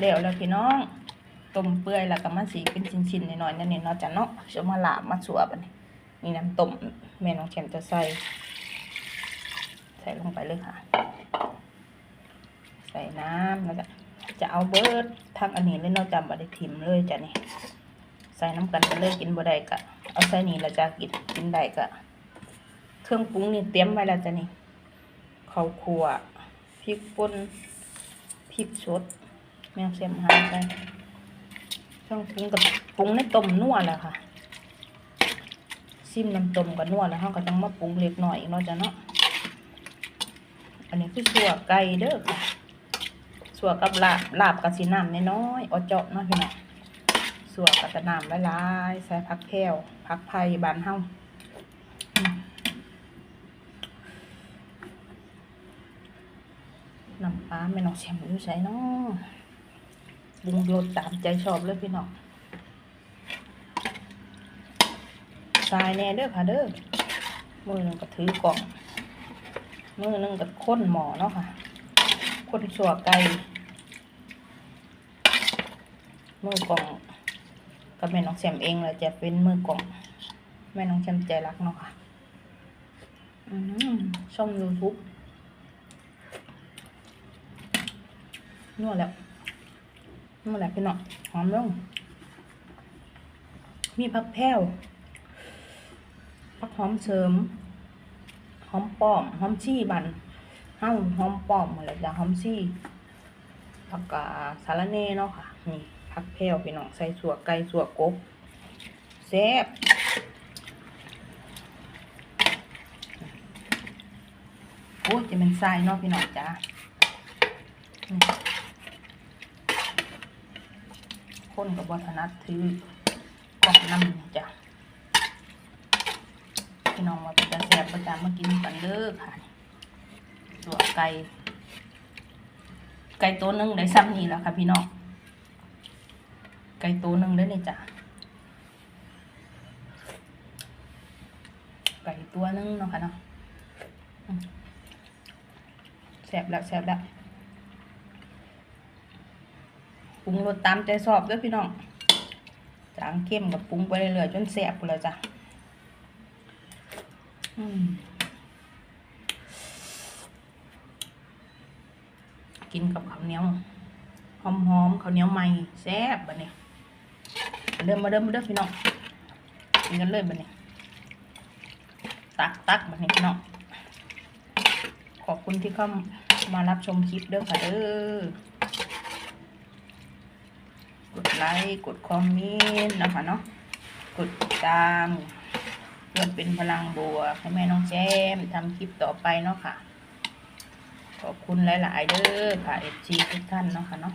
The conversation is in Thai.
แล้วแล้วพี่น้องต้มเปื่อยแล้วก็มาสีเป็นชิ้นๆหน่อยๆนั่นนี่เนาะจ้ะเนาะจะมาลาบมาสัวบันี้นี่น้ำต้มแม่น้องแชมจะใส่ ใส่ลงไปเลยค่ะ ใส่น้ำแล้วก็จะเอาเบิร์ดทั้งอันนี้เลยเนาะจำบัดได้ทิมเลยจ้ะนี่ใส่น้ำกันไปเลยกินบ่ได้ก็เอาใส่นี่แล้วจะกินกินได้ก็เครื่องปรุงนี่เตรียมไว้แล้วจ้ะนี่ข้าวคั่วพริกป่นพริกสด แมงเสียมหาใส่เครื่องปรุงกับปรุงในต้มนัวแหละค่ะซิมน้ำต้มกับนัวแล้วเราก็ต้องมาปรุงเล็กหน่อยอีกเนาะจ้ะเนาะอันนี้คือสัวไก่เด้อค่ะสัวกับลาบลาบกับสีน้ำน้อยๆเอเจาะเนาะพี่น้องสัวกับตะนามหลายใส่ผักแพรวผักไผ่บานเฮาอืมน้ำปลาไม่น้องแชมป์อยู่ใส่เนาะ รุงรสตามใจชอบเลยพี่น้องทรายแน่เด้อค่ะเด้อมือหนึงก็ถือกล่องมือหนึงก็ค้นหมอเนาะค่ะค้นสัวไก่มือกล่องก็แม่น้องแซมเองแหละจะเป็นมือกล่องแม่น้องแซมใจรักเนาะค่ะอืมช่องยูทูบนวดแล้ว นวดแล้วพี่น้องหอมลง มีผักแพ้วผักหอมเสริม หอมป้อม หอมชี่บันเฮ้าหอมป้อมหมดแล้วจ้ะหอมชี่ผักกาสาระเน่เนาะค่ะ นี่ผักแพรวพี่น้องใส่สัวไก่สัวกบแซ่บโอ้ยจะเป็นทรายเนาะพี่น้องจ้านี่ คนกับวัฒนัดถือกองน้ำจ้ะพี่น้องว่าเป็นจะแซ่บประจำมากินกันเด้อค่ะสัวไก่ไก่ตัวหนึงได้ซ้ำนี่แหล้วค่ะพี่น้องไก่ตัวหนึ่งได้เลยจ้ะไก่ตัวหนึงเนาะค่ะเนาะอืมแซ่บแล้วแซ่บแล้วป รุงรสตามใจชอบด้วยพี่น้องจางเข้มกับปรุงไปเรื่อยๆจนแซ่บเลยจ้ะกินกับข้าวเหนียวหอมๆข้าวเหนียวใหม่แซ่บบัดนี้เริ่มมาเริ่มมาเริ่มพี่น้องกินกันเลยบัดนี้ ตักตักบัดนี้พี่น้องขอบคุณที่เข้ามารับชมคลิปเด้อค่ะเด้อ ไลค์กดคอมเมนต์นะคะเนาะกดติดตามเพื่อเป็นพลังบวกให้แม่น้องแจมทำคลิปต่อไปเนาะค่ะ ขอบคุณหลาย ๆ เด้อค่ะเอฟซีทุกท่านเนาะค่ะเนาะ